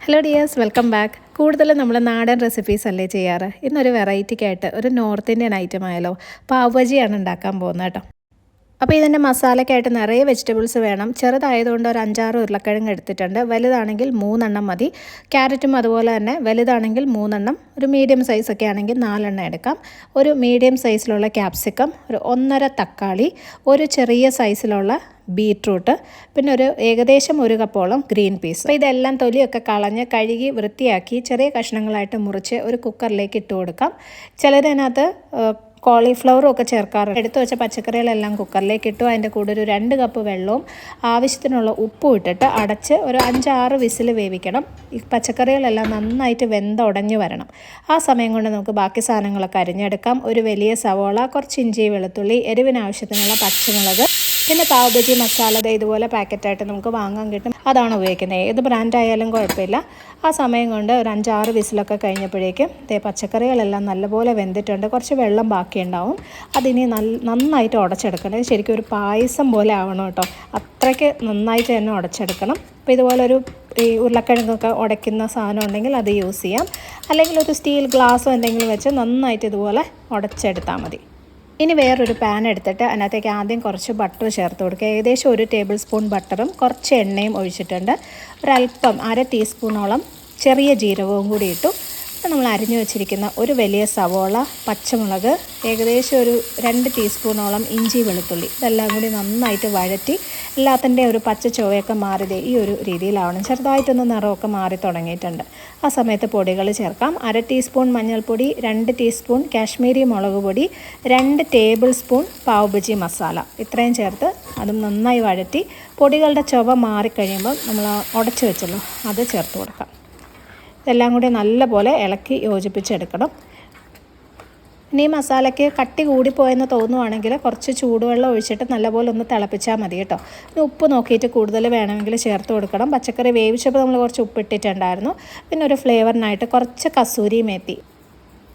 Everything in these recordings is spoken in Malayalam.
ഹലോ ഡിയേഴ്സ് വെൽക്കം ബാക്ക് കൂടുതലും നമ്മൾ നാടൻ റെസിപ്പീസ് അല്ലേ ചെയ്യാറ്? ഇന്നൊരു വെറൈറ്റിക്കായിട്ട് ഒരു നോർത്ത് ഇന്ത്യൻ ഐറ്റം ആയാലോ പാവജിയാണ് ഉണ്ടാക്കാൻ പോകുന്നത് കേട്ടോ. അപ്പോൾ ഇതിന്റെ മസാലയ്ക്കായിട്ട് നിറയെ വെജിറ്റബിൾസ് വേണം. ചെറുതായതുകൊണ്ട് ഒരു അഞ്ചാറ് ഉരുളക്കിഴങ്ങ് എടുത്തിട്ടുണ്ട്. വലുതാണെങ്കിൽ മൂന്നെണ്ണം മതി. ക്യാരറ്റും അതുപോലെ തന്നെ വലുതാണെങ്കിൽ മൂന്നെണ്ണം ഒരു മീഡിയം സൈസൊക്കെ ആണെങ്കിൽ നാലെണ്ണം എടുക്കാം. ഒരു മീഡിയം സൈസിലുള്ള ക്യാപ്സിക്കം ഒരു ഒന്നര തക്കാളി ഒരു ചെറിയ സൈസിലുള്ള ബീട്രൂട്ട് പിന്നെ ഒരു ഏകദേശം ഒരു കപ്പോളം ഗ്രീൻ പീസ് അപ്പോൾ ഇതെല്ലാം തൊലിയൊക്കെ കളഞ്ഞ് കഴുകി വൃത്തിയാക്കി ചെറിയ കഷ്ണങ്ങളായിട്ട് മുറിച്ച് ഒരു കുക്കറിലേക്ക് ഇട്ട് കൊടുക്കാം. ചിലതിനകത്ത് കോളിഫ്ലവറും ഒക്കെ ചേർക്കാറുണ്ട്. എടുത്തു വെച്ച പച്ചക്കറികളെല്ലാം കുക്കറിലേക്ക് ഇട്ടു. അതിന്റെ കൂടെ ഒരു രണ്ട് കപ്പ് വെള്ളവും ആവശ്യത്തിനുള്ള ഉപ്പും ഇട്ടിട്ട് അടച്ച് ഒരു അഞ്ചാറ് വിസിൽ വേവിക്കണം. ഈ പച്ചക്കറികളെല്ലാം നന്നായിട്ട് വെന്തുടഞ്ഞു വരണം. ആ സമയം കൊണ്ട് നമുക്ക് ബാക്കി സാധനങ്ങളൊക്കെ അരിഞ്ഞെടുക്കാം. ഒരു വലിയ സവോള കുറച്ച് ഇഞ്ചി വെളുത്തുള്ളി എരിവിനാവശ്യത്തിനുള്ള പച്ചമുളക് പിന്നെ പാവ് ബജി മസാല ഇതുപോലെ പാക്കറ്റായിട്ട് നമുക്ക് വാങ്ങാൻ കിട്ടും. അതാണ് ഉപയോഗിക്കുന്നത്. ഏത് ബ്രാൻഡായാലും കുഴപ്പമില്ല. ആ സമയം കൊണ്ട് ഒരു അഞ്ചാറ് വിസിലൊക്കെ കഴിഞ്ഞപ്പോഴേക്കും ഇതേ പച്ചക്കറികളെല്ലാം നല്ലപോലെ വെന്തിട്ടുണ്ട്. കുറച്ച് വെള്ളം ബാക്കിയുണ്ടാവും. അതിനി നല്ല നന്നായിട്ട് ഉടച്ചെടുക്കണം. ശരിക്കും ഒരു പായസം പോലെ ആവണം കേട്ടോ. അത്രയ്ക്ക് നന്നായിട്ട് തന്നെ ഉടച്ചെടുക്കണം. അപ്പോൾ ഇതുപോലൊരു ഈ ഉരുളക്കിഴങ്ങൊക്കെ ഉടയ്ക്കുന്ന സാധനം ഉണ്ടെങ്കിൽ അത് യൂസ് ചെയ്യാം. അല്ലെങ്കിൽ ഒരു സ്റ്റീൽ ഗ്ലാസ്സോ എന്തെങ്കിലും വെച്ച് നന്നായിട്ട് ഇതുപോലെ ഉടച്ചെടുത്താൽ മതി. ഇനി വേറൊരു പാൻ എടുത്തിട്ട് അതിനകത്തേക്ക് ആദ്യം കുറച്ച് ബട്ടർ ചേർത്ത് കൊടുക്കുക. ഏകദേശം ഒരു ടേബിൾ സ്പൂൺ ബട്ടറും കുറച്ച് എണ്ണയും ഒഴിച്ചിട്ടുണ്ട്. ഒരല്പം അര ടീസ്പൂണോളം ചെറിയ ജീരകവും കൂടി ഇട്ടു. നമ്മൾ അരിഞ്ഞു വെച്ചിരിക്കുന്ന ഒരു വലിയ സവോള പച്ചമുളക് ഏകദേശം ഒരു രണ്ട് ടീസ്പൂണോളം ഇഞ്ചി വെളുത്തുള്ളി. ഇതെല്ലാം കൂടി നന്നായിട്ട് വഴറ്റി എല്ലാത്തിന്റെ ഒരു പച്ച ചുവയൊക്കെ മാറിയത് ഈ ഒരു രീതിയിലാവണം. ചെറുതായിട്ടൊന്ന് നിറമൊക്കെ മാറി തുടങ്ങിയിട്ടുണ്ട്. ആ സമയത്ത് പൊടികൾ ചേർക്കാം. അര ടീസ്പൂൺ മഞ്ഞൾപ്പൊടി രണ്ട് ടീസ്പൂൺ കാശ്മീരി മുളക് പൊടി രണ്ട് ടേബിൾ സ്പൂൺ പാവ്ബജി മസാല. ഇത്രയും ചേർത്ത് അതും നന്നായി വഴറ്റി പൊടികളുടെ ചുവ മാറിക്കഴിയുമ്പോൾ നമ്മൾ ഉടച്ചു വെച്ചല്ലോ അത് ചേർത്ത് കൊടുക്കാം. ഇതെല്ലാം കൂടി നല്ലപോലെ ഇളക്കി യോജിപ്പിച്ചെടുക്കണം. ഇനി ഈ മസാലയ്ക്ക് കട്ടി കൂടിപ്പോയെന്ന് തോന്നുവാണെങ്കിൽ കുറച്ച് ചൂടുവെള്ളം ഒഴിച്ചിട്ട് നല്ലപോലെ ഒന്ന് തിളപ്പിച്ചാൽ മതി കേട്ടോ. പിന്നെ ഉപ്പ് നോക്കിയിട്ട് കൂടുതൽ വേണമെങ്കിൽ ചേർത്ത് കൊടുക്കണം. പച്ചക്കറി വേവിച്ചപ്പോൾ നമ്മൾ കുറച്ച് ഉപ്പിട്ടിട്ടുണ്ടായിരുന്നു. പിന്നെ ഒരു ഫ്ലേവറിനായിട്ട് കുറച്ച് കസൂരി മേത്തി.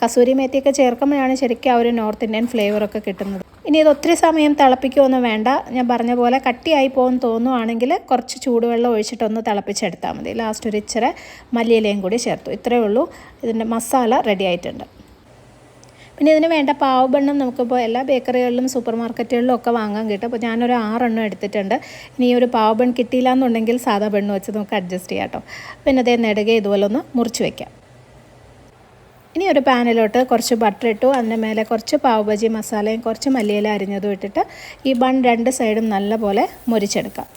കസൂരി മേത്തിയൊക്കെ ചേർക്കുമ്പോഴാണ് ശരിക്കും ആ ഒരു നോർത്ത് ഇന്ത്യൻ ഫ്ലേവറൊക്കെ കിട്ടുന്നത്. ഇനി ഇത് ഒത്തിരി സമയം തിളപ്പിക്കുകയൊന്നും വേണ്ട. ഞാൻ പറഞ്ഞ പോലെ കട്ടിയായി പോകുമെന്ന് തോന്നുവാണെങ്കിൽ കുറച്ച് ചൂടുവെള്ളം ഒഴിച്ചിട്ടൊന്ന് തിളപ്പിച്ചെടുത്താൽ മതി. ലാസ്റ്റ് ഒരു ഇച്ചിരി മല്ലിയിലയും കൂടി ചേർത്തു. ഇത്രയേ ഉള്ളൂ. ഇതിന്റെ മസാല റെഡി ആയിട്ടുണ്ട്. പിന്നെ ഇതിന് വേണ്ട പാവബണ്ണം നമുക്കിപ്പോൾ എല്ലാ ബേക്കറികളിലും സൂപ്പർ മാർക്കറ്റുകളിലും ഒക്കെ വാങ്ങാൻ കിട്ടും. അപ്പോൾ ഞാനൊരു ആറെണ്ണം എടുത്തിട്ടുണ്ട്. ഇനി ഒരു പാവബൺ കിട്ടിയില്ല എന്നുണ്ടെങ്കിൽ സാധാ ബണ്ണ് വെച്ച് നമുക്ക് അഡ്ജസ്റ്റ് ചെയ്യാം കേട്ടോ. പിന്നെ അതേ നെടുകെ ഇതുപോലെ ഒന്ന് മുറിച്ച് വയ്ക്കാം ഇനി ഒരു പാനിലോട്ട് കുറച്ച് ബട്ടർ ഇട്ടു. അതിന്റെ മേലെ കുറച്ച് പാവ്ഭാജി മസാലയും കുറച്ച് മല്ലിയില അരിഞ്ഞതും ഇട്ടിട്ട് ഈ ബൺ രണ്ട് സൈഡും നല്ലപോലെ മുരിച്ചെടുക്കാം.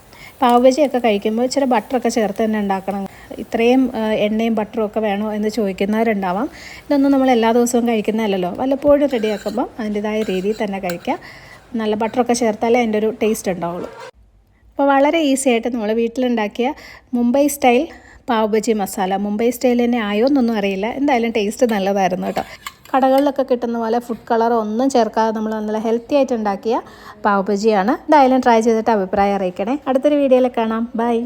പാവ്ഭാജിയൊക്കെ കഴിക്കുമ്പോൾ ഇച്ചിരി ബട്ടറൊക്കെ ചേർത്ത് തന്നെ ഉണ്ടാക്കണം. ഇത്രയും എണ്ണയും ബട്ടറും ഒക്കെ വേണോ എന്ന് ചോദിക്കുന്നവരുണ്ടാവാം. ഇതൊന്നും നമ്മൾ എല്ലാ ദിവസവും കഴിക്കുന്നതല്ലല്ലോ. വല്ലപ്പോഴും റെഡിയാക്കുമ്പം അതിന്റെതായ രീതിയിൽ തന്നെ കഴിക്കാം നല്ല ബട്ടറൊക്കെ ചേർത്താലേ അതിന്റെ ഒരു ടേസ്റ്റ് ഉണ്ടാവുള്ളൂ. അപ്പോൾ വളരെ ഈസി ആയിട്ട് നമ്മൾ വീട്ടിലുണ്ടാക്കിയ മുംബൈ സ്റ്റൈൽ പാവ് ബജി മസാല. മുംബൈ സ്റ്റൈൽ തന്നെ ആയോ എന്നൊന്നും അറിയില്ല. എന്തായാലും ടേസ്റ്റ് നല്ലതായിരുന്നു കേട്ടോ. കടകളിലൊക്കെ കിട്ടുന്ന പോലെ ഫുഡ് കളർ ഒന്നും ചേർക്കാതെ നമ്മൾ നല്ല ഹെൽത്തി ആയിട്ട് ഉണ്ടാക്കിയ പാവ് ബജിയാണ്. എന്തായാലും ട്രൈ ചെയ്തിട്ട് അഭിപ്രായം അറിയിക്കണേ. അടുത്തൊരു വീഡിയോയിൽ കാണാം. ബൈ